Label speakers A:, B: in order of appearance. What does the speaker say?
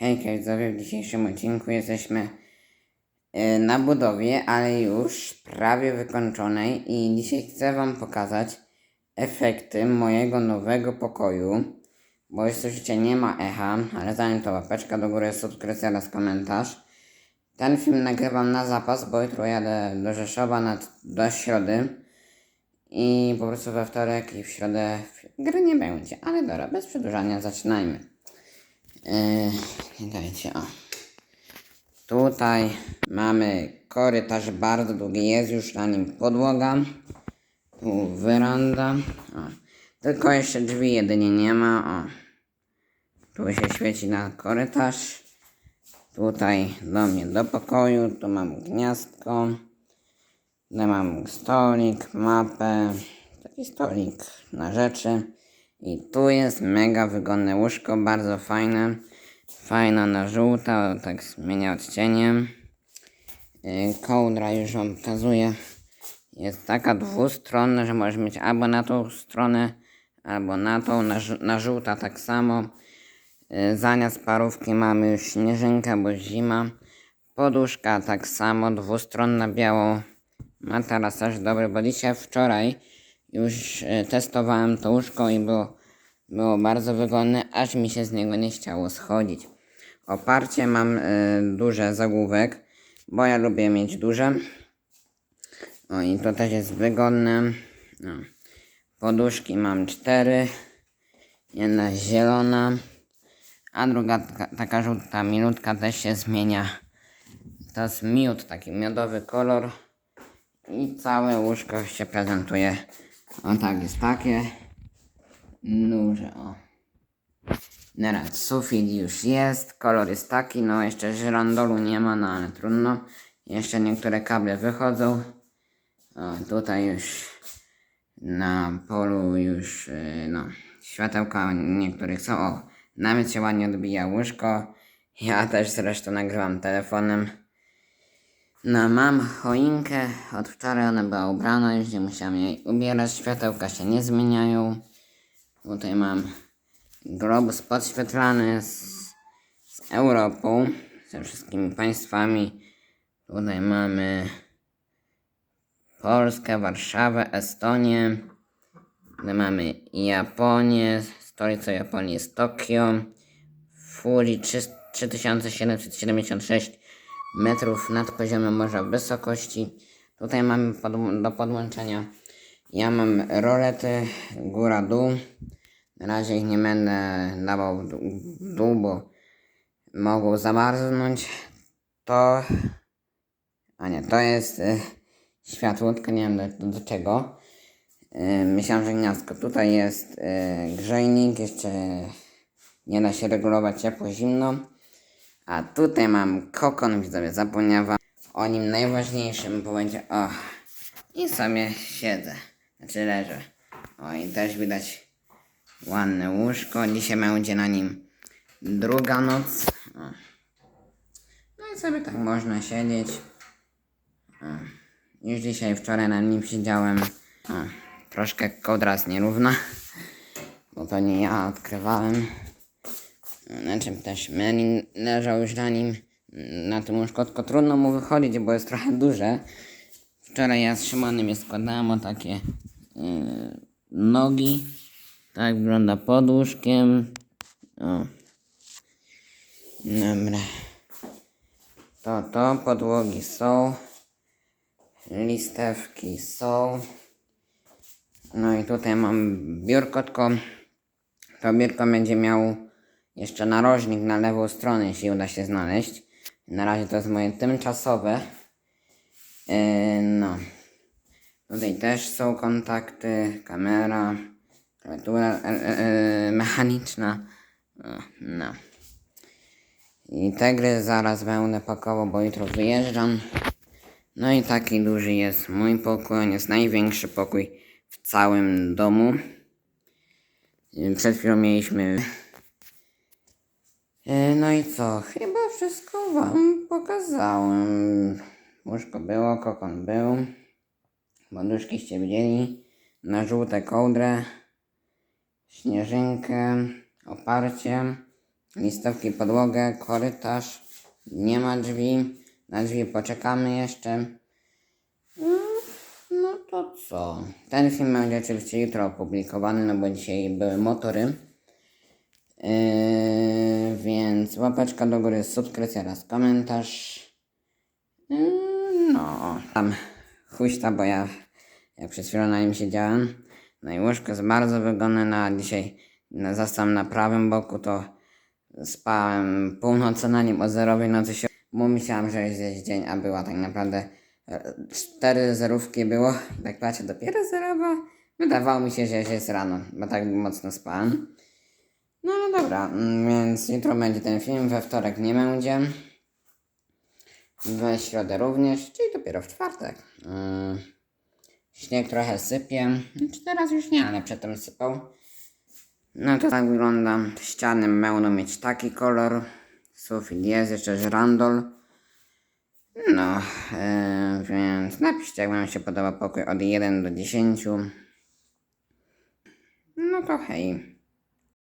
A: Hejka widzowie, w dzisiejszym odcinku jesteśmy e, na budowie, ale już prawie wykończonej i dzisiaj chcę wam pokazać efekty mojego nowego pokoju, bo już słyszycie nie ma echa, ale zanim to łapeczka do góry, subskrypcja oraz komentarz. Ten film nagrywam na zapas, bo jutro jadę do Rzeszowa na, do środy i po prostu we wtorek i w środę gry nie będzie, ale dobra, bez przedłużania zaczynajmy. Yy, dajcie, o. Tutaj mamy korytarz bardzo długi, jest już na nim podłoga. Tu wyranda. O. Tylko jeszcze drzwi jedynie nie ma. O. Tu się świeci na korytarz. Tutaj do mnie do pokoju. Tu mam gniazdko. Tu mam stolik, mapę. Taki stolik na rzeczy. I tu jest mega wygodne łóżko, bardzo fajne. Fajna na żółta, tak zmienia odcienie. Yy, Kołdra już wam pokazuję. Jest taka dwustronna, że możesz mieć albo na tą stronę, albo na tą, na, na żółta tak samo. Yy, Zamiast parówki mamy już śnieżynkę, bo zima. Poduszka tak samo, dwustronna biało. Materac też dobry, bo dzisiaj, wczoraj już e, testowałem to łóżko i było, było bardzo wygodne, aż mi się z niego nie chciało schodzić. Oparcie mam e, duże zagłówek, bo ja lubię mieć duże. O i to też jest wygodne. No. Poduszki mam cztery. Jedna zielona, a druga taka, taka żółta, milutka też się zmienia. To jest miód, taki miodowy kolor. I całe łóżko się prezentuje. O tak, jest takie. Duże, o. Teraz sufit już jest, kolor jest taki, no jeszcze żyrandolu nie ma, no ale trudno. Jeszcze niektóre kable wychodzą. O, tutaj już na polu już, yy, no, światełka niektórych są. O, nawet się ładnie odbija łóżko. Ja też zresztą nagrywam telefonem. No mam choinkę, od wczoraj ona była ubrana, już nie musiałem jej ubierać, światełka się nie zmieniają. Tutaj mam globus podświetlany z, z Europą, ze wszystkimi państwami. Tutaj mamy Polskę, Warszawę, Estonię. Tutaj mamy Japonię, stolicą Japonii jest Tokio. Fuji 3 3776 metrów nad poziomem morza wysokości. Tutaj mamy pod, do podłączenia. Ja mam rolety góra-dół. Na razie ich nie będę dawał w dół, bo mogą zamarznąć. To. A nie, to jest y, światłódka, nie wiem do, do czego. Y, myślałem, że gniazdko. Tutaj jest y, grzejnik, jeszcze nie da się regulować ciepło-zimno. A tutaj mam kokon, widzowie, zapomniałem o nim najważniejszym, bo będzie, o, i sobie siedzę, znaczy leżę. O, i też widać ładne łóżko, dzisiaj będzie na nim druga noc. O. No i sobie tak można siedzieć. O. Już dzisiaj, wczoraj na nim siedziałem. O, troszkę kołdra nierówna, bo to nie ja odkrywałem. Na czym też Melin leżał już na nim, na tym łóżku, tylko trudno mu wychodzić, bo jest trochę duże. Wczoraj ja z Szymonem je składałem o takie nogi. Tak wygląda pod łóżkiem. O. Dobra. To, to, podłogi są. Listewki są. No i tutaj mam biurko, tylko to biurko będzie miał jeszcze narożnik na lewą stronę, jeśli uda się znaleźć. Na razie to jest moje tymczasowe. Yy, no. Tutaj też są kontakty, kamera, klawiatura e, e, e, mechaniczna. O, No. I te gry zaraz będę pakował, bo jutro wyjeżdżam. No i taki duży jest mój pokój. On jest największy pokój w całym domu. Przed chwilą mieliśmy E, No i co? Chyba wszystko wam pokazałem. Łóżko było, kokon był. Poduszkiście widzieli. Na żółte kołdrę. Śnieżynkę. Oparcie. listowki, podłogę, korytarz. Nie ma drzwi. Na drzwi poczekamy jeszcze. Mm, No to co? Ten film będzie oczywiście jutro opublikowany, no bo dzisiaj były motory. Yy, więc łapeczka do góry, subskrypcja oraz komentarz. Yy, no, tam huśta, bo ja jak przed chwilą na nim siedziałem. No i łóżko jest bardzo wygodne, no a dzisiaj na, zastałem na prawym boku, to spałem północy na nim o zerowej nocy się, bo myślałem, że jest gdzieś dzień, a była tak naprawdę e, cztery zerówki było, tak patrzę, dopiero zerowa. Wydawało mi się, że jest rano, bo tak mocno spałem. No no dobra, mm, więc jutro będzie ten film, we wtorek nie będzie. We środę również, czyli dopiero w czwartek. Mm. Śnieg trochę sypie. Czy teraz już nie, ale przedtem sypał. No to tak wygląda. Ściany będą mieć taki kolor. Sufit jest, jeszcze żrandol. No, e, więc napiszcie, jak wam się podoba pokój od 1 do 10. No to hej.